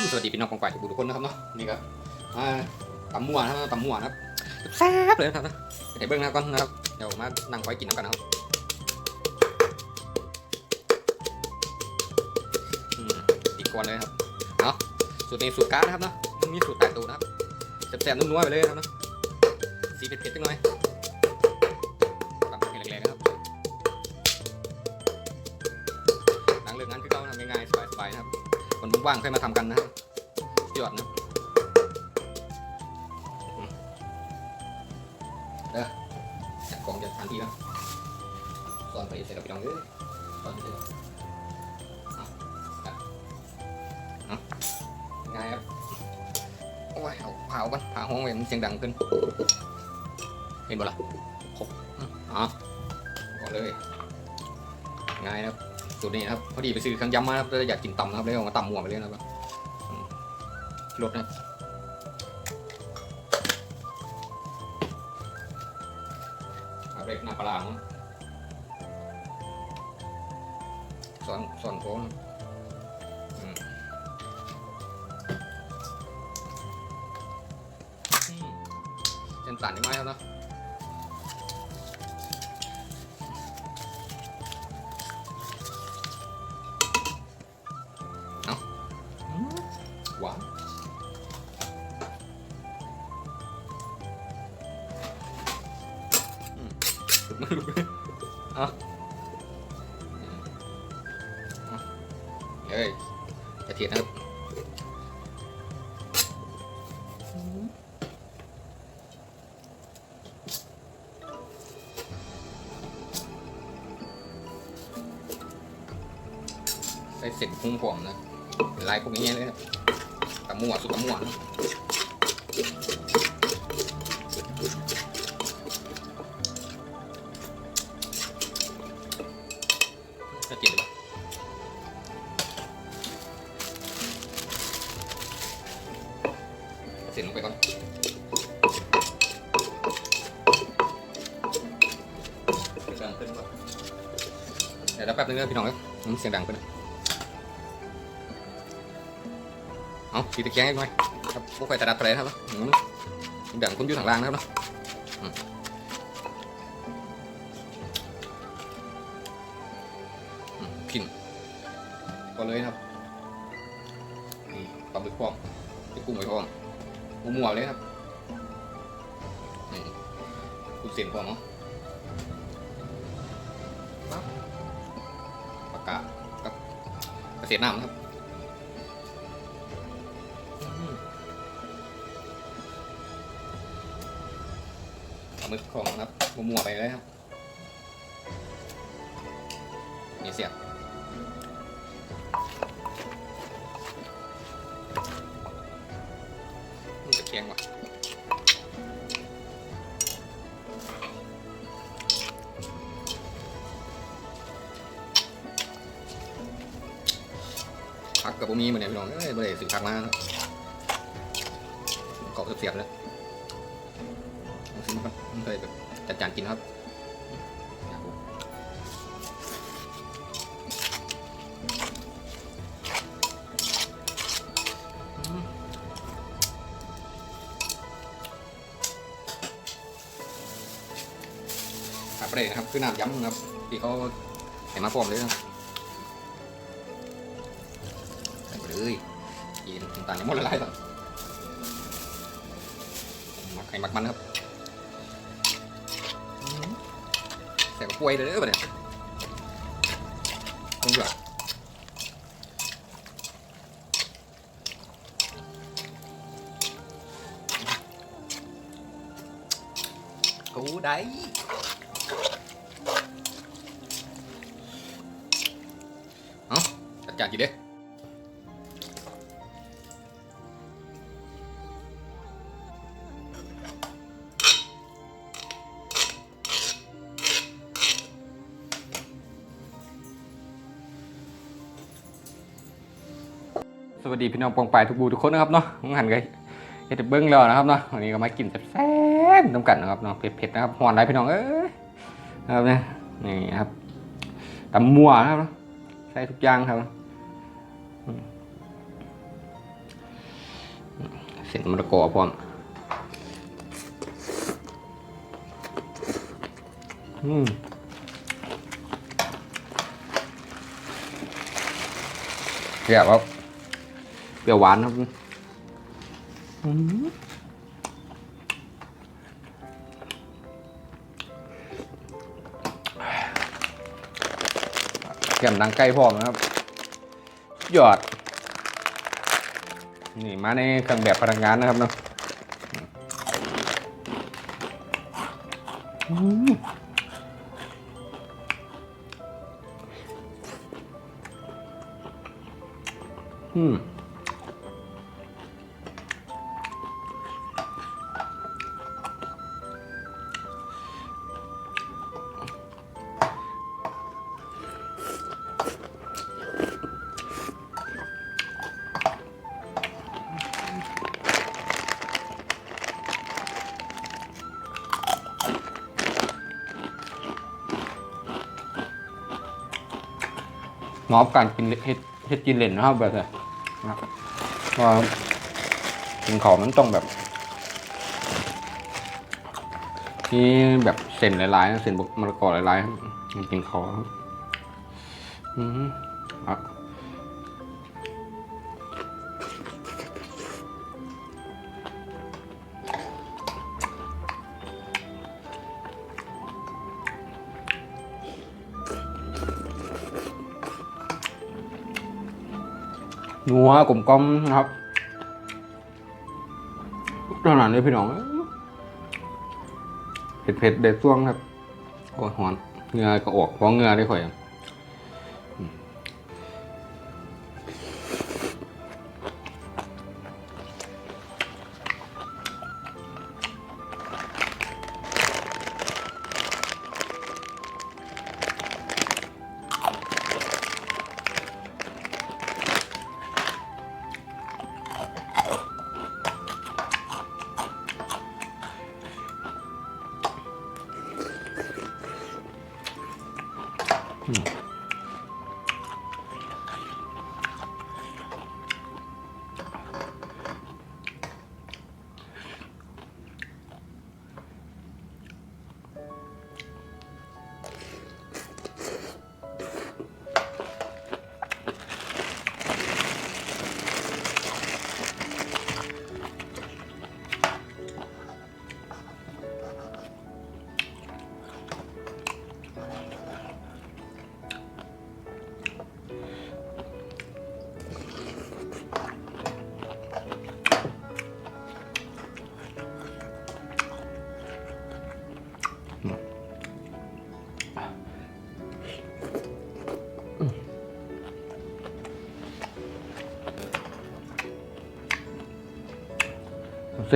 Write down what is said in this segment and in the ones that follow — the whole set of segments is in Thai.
ผมสวัสดีพี่น้องกองฝ่ายทุกคนนะครับเนาะนี่ก็อ่าตำมั่วนะครับตำมั่วนะครับแซ่บเลยนะครับนะเดี๋ยวเบิ้งนะก่อนนะครับเดี๋ยวมานั่งคอยกินน้ำกันนะครับอีกก่อนเลยครับเนาะสูตรนี้สูตรการนะครับเนาะมีสูตรแตกตัวนะครับแซ่บๆนุ่มๆไปเลยนะครับเนาะสีเผ็ดๆจังหน่อย ว่างๆค่อยมาทำกันนะครับยอดนะเด้อจัดกล่องจัดทานที่แล้วสอนไปใส่กับพี่น้องเอ้ยสอนไปใส่กับเจอง่ายครับโอ้ยเอาเผากันเผาห้องเวนเสียงดังขึ้น เห็นบ่ล่ะครบอืมเอ๋อกเลยง่ายนะครับ สูตรนี้นะครับพอดีไปซื้อครื่องยำมาครับเลยอยากกินตำนะครับเลยเอามาตำหมวไปเลยนะครับรสนะครับเอาเด็กหน้าปลาร้าเนาะสอนสอนโค้งเส้นตันได้ไหมครับนะ เอาเอาเฮ้ยกระเทียมนครับใส่เสร็จพุงผมนะลายพวกนี้เลยครับตะมั่วสุดตะมั่วนะ พี่น้องเอ้ยมันเสียงดังขึ้นะเอาตีตะแคงให้หน่อยครับพวกไฟตะดัดไปเลยครับอืมดังคนอยู่ทางล่างนะครับเนาะอืมอืมกินก็เลยครับปลาบึกพร้อมที่กุ้งไว้พร้อมหมูหมวเลยครับนี่คุณเสียนพร้อมเนาะ กกากับเกษตรน้ำนะครับมึกของครับมัวๆไปเลยครับนี่เสียบมันจะแข็งว่ะ กับบุมีเหมือนเนี่ยพี่น้องเอ้ยบ่ได้ซื้อผักมาครับเกาะเสียบๆเลยลองชิมก่อนมันเคยแบบจัดจานกินครับอยากรู้อืมครับเลยนะครับ คือน้ำย้ำนะครับ ที่เขาใส่มาพร้อมเลยนะ เลยกินน้ำตาลยังหมดละลายก่อมักไข่มักมันครับใส่กล้วยเลยเด้อเนี่ยคงเหลือกูได้เอาจัดจานกี่เด้ วัสดีพี่น้องปองปายทุกบูทุกคนนะครับเนาะผมหันกันเฮ็ดเบิ้งแล้วนะครับเนาะวันนี้ก็มากินแซ่บๆน้ำกันนะครับเนาะเผ็ดๆนะครับหวานไรพี่น้องเอ้ยนะครับเนี่ยนี่ครับตำมัวนะครับใส่ทุกอย่างครับเส้นมะละกอพร้อมอืมเปรี้ยวครับ รี้ยวหวานครับอืมแก้มดังใกล้พร้อมนะครับ ยอด นี่มาในเครื่องแบบพนักงานนะครับเนาะ หมอบการกินเฮ็ดเฮ็ดกินเล่นนะครับแบบนี้ว่ากินของมันต้องแบบนี่แบบเส้นหลายๆนะเส้นมะละกอหลายๆกินขออืมครับ นัวกลมกลอมนะครับขนาดนี้พี่น้องเผ็ดเผ็ดเด็ดซ่วงครับโอ้ยหอนเงือก็ออกเพราะเงือได้ข่อย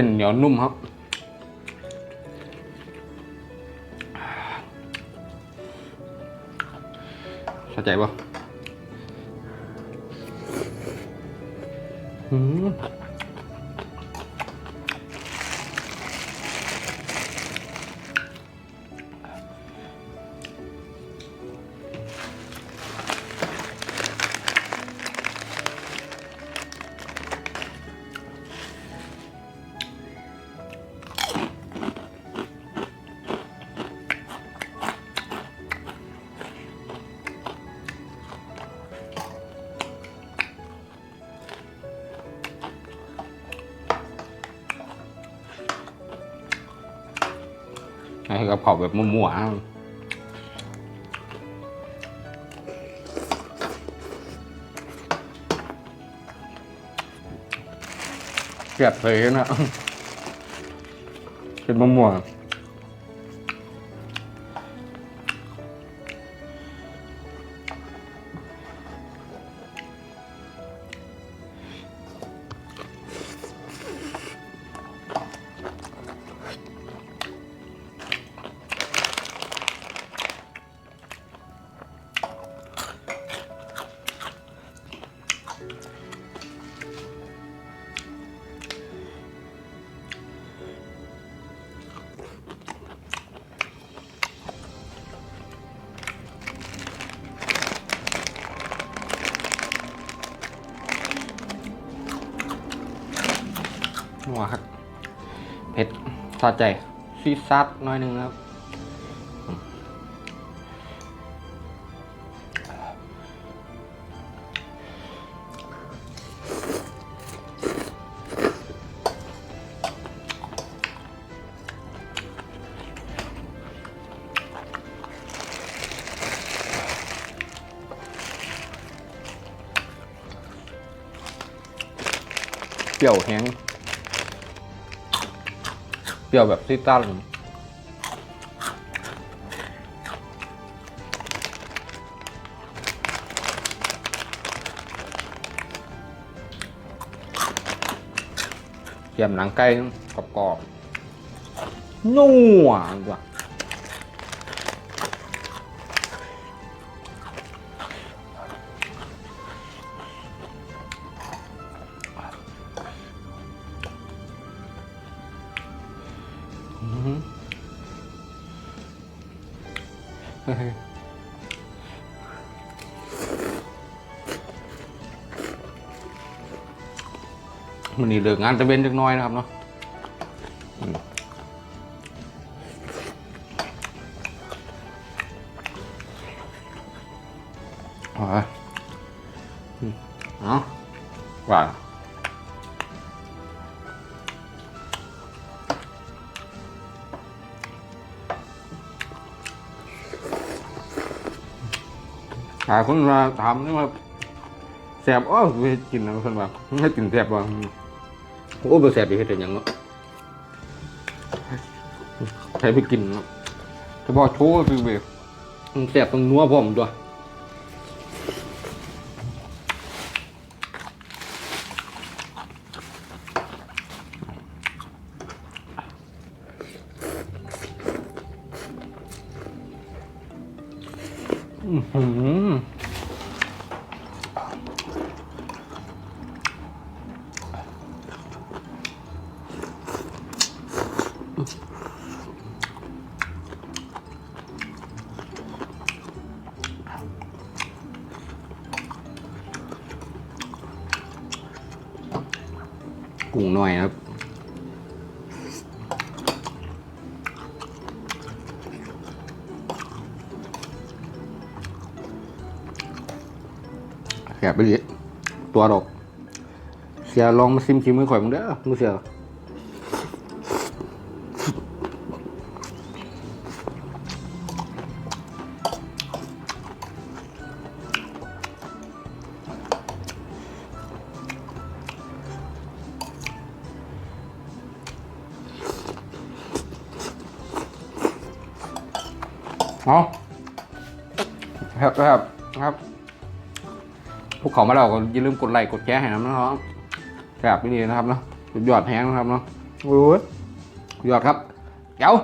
ส้นเหนียวนุ่มครับ เข้าใจปะอืม กระเพราแบบมั่วๆครับเก็บเลยนะเป็นมั่วๆ หัวครับเผ็ดสะใจซีซัดน้อยหนึงครับเปรี้ยวแห้ง เปรี้ยวแบบซีตันเกี่ยมหนังไก่กรอบๆนัวกว่า มันนี่เลิกงานตะเวนเล็กน้อยนะครับเนาะอืมเอาไปอืมเอาว่าหายคนมาถามนี่ว่าแสบอ้อไปกินนะเพื่อนว่าให้กินแสบว่า โอ้ไปแสบไปเฮ็ดได้หยังเนาะใครไปกินเนาะเฉพาะโชว์คือแบบมันแสบตรงนัวพร้อมด้วอื้อหือ แกะไปดิตัวดอก เสียลองมาซิมชิมมือข่อยมึงเด้อมือเสียเอาครับครับครับ พวกเขามาแล้วก็อย่าลืมกดไลค์กดแชร์ให้น้ำนะครับแบบนี้นะครับเนาะสุดยอดแฮงนะครับเนาะโอ้ยสุดยอดครับเดี๋ยว